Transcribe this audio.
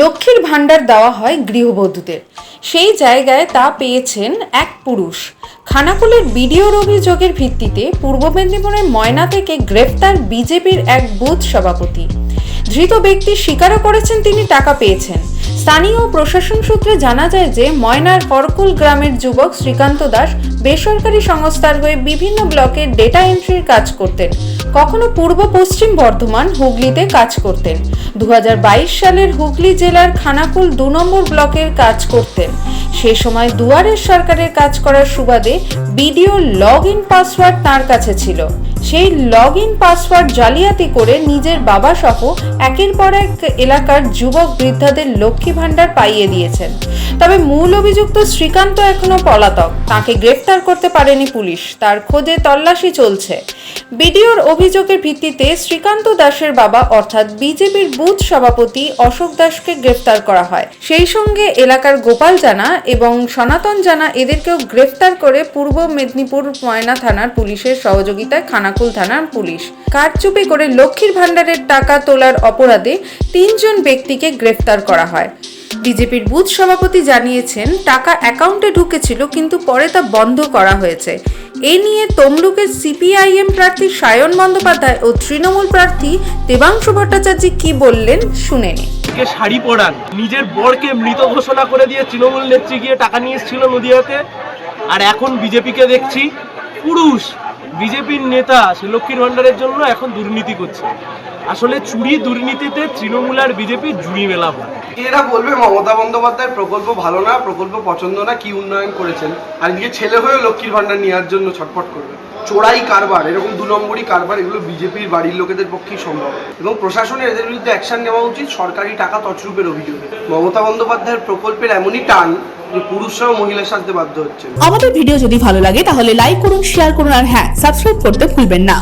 লক্ষ্মীর ভাণ্ডার দেওয়া হয় গৃহবধূদের। সেই জায়গায় তা পেয়েছেন এক পুরুষ। খানাকুলের বিডিওর অভিযোগের ভিত্তিতে পূর্ব মেদিনীপুরের ময়না থেকে গ্রেফতার বিজেপির এক বুথ সভাপতি। ধৃত ব্যক্তি স্বীকারও করেছেন তিনি টাকা পেয়েছেন। স্থানীয় প্রশাসন সূত্রে জানা যায় যে ময়নার করকুল গ্রামের যুবক শ্রীকান্ত দাস বেসরকারি সংস্থার হয়ে বিভিন্ন ব্লকের ডেটা এন্ট্রির কাজ করতেন। কখনো পূর্ব পশ্চিম বর্ধমান, হুগলিতে কাজ করতেন। দু হাজার বাইশ সালের হুগলি জেলার খানাকুল দু নম্বর ব্লকের কাজ করতেন। সে সময় দুয়ারের সরকারের কাজ করার সুবাদে বিডিও লগ ইন পাসওয়ার্ড তাঁর কাছে ছিল। সেই লগ ইন পাসওয়ার্ড জালিয়াতি করে নিজের বাবা সহ একের পর এক এলাকার যুবক বৃদ্ধাদের লক্ষ্মী ভাণ্ডার পাইয়ে দিয়েছেন। তবে মূল অভিযুক্ত শ্রীকান্ত এখনও পলাতক। তাকে গ্রেফতার করতে পারেনি পুলিশ। তার খোঁজে তল্লাশি চলছে। বিডিওর অভিযোগের ভিত্তিতে শ্রীকান্ত দাসের বাবা অর্থাৎ বিজেপির বুথ সভাপতি অশোক দাসকে গ্রেফতার করা হয়। সেই সঙ্গে এলাকার গোপাল জানা এবং সনাতন জানা এদেরকেও গ্রেফতার করে পূর্ব মেদিনীপুর ময়না থানার পুলিশের সহযোগিতায় খানাকুল থানার পুলিশ। কারচুপি করে লক্ষ্মীর ভাণ্ডারের টাকা তোলার অপরাধে তিনজন ব্যক্তিকে গ্রেফতার করা হয়। বিজেপির বুথ সভাপতি জানিয়েছেন, টাকা অ্যাকাউন্টে ঢুকেছিল কিন্তু পরে তা বন্ধ করা হয়েছে। এ নিয়ে তমলুকের সিপিআইএম প্রার্থী সায়ন বন্দ্যোপাধ্যায় ও তৃণমূল প্রার্থী দেবাংশু ভট্টাচার্য কি বললেন শুনে কে শাড়ি পরান, নিজের বরকে মৃত ঘোষণা করে দিয়ে তৃণমূল নেত্রী গিয়ে টাকা নিয়ে এসেছিল আর এখন বিজেপিকে দেখছি পুরুষ বিজেপির নেতা লক্ষ্মীর ভাণ্ডারের জন্য এখন দুর্নীতি করছে। আসলে চুরি দুর্নীতিতে তৃণমূল আর বিজেপি জুড়ি মেলা হয়। এরা বলবে মমতা বন্দ্যোপাধ্যায়ের প্রকল্প ভালো না, প্রকল্প পছন্দ না, কি উন্নয়ন করেছেন? আর নিজে ছেলে হয়েও লক্ষ্মীর ভান্ডার নেওয়ার জন্য ছটফট করবে। চোরাই কারবার, এরকম দু নম্বরই কারবার, এগুলো বিজেপির বাড়ির লোকেদের পক্ষেই সম্ভব। এবং প্রশাসনের এদের বিরুদ্ধে অ্যাকশন নেওয়া উচিত, সরকারি টাকা তছরূপের অভিযোগে। মমতা বন্দ্যোপাধ্যায়ের প্রকল্পের এমনই টান পুরুষরাও মহিলার সাথে বাধ্য হচ্ছে আমাদের ভিডিও যদি ভালো লাগে, তাহলে লাইক করুন শেয়ার করুন, আর হ্যাঁ সাবস্ক্রাইব করতে ভুলবেন না।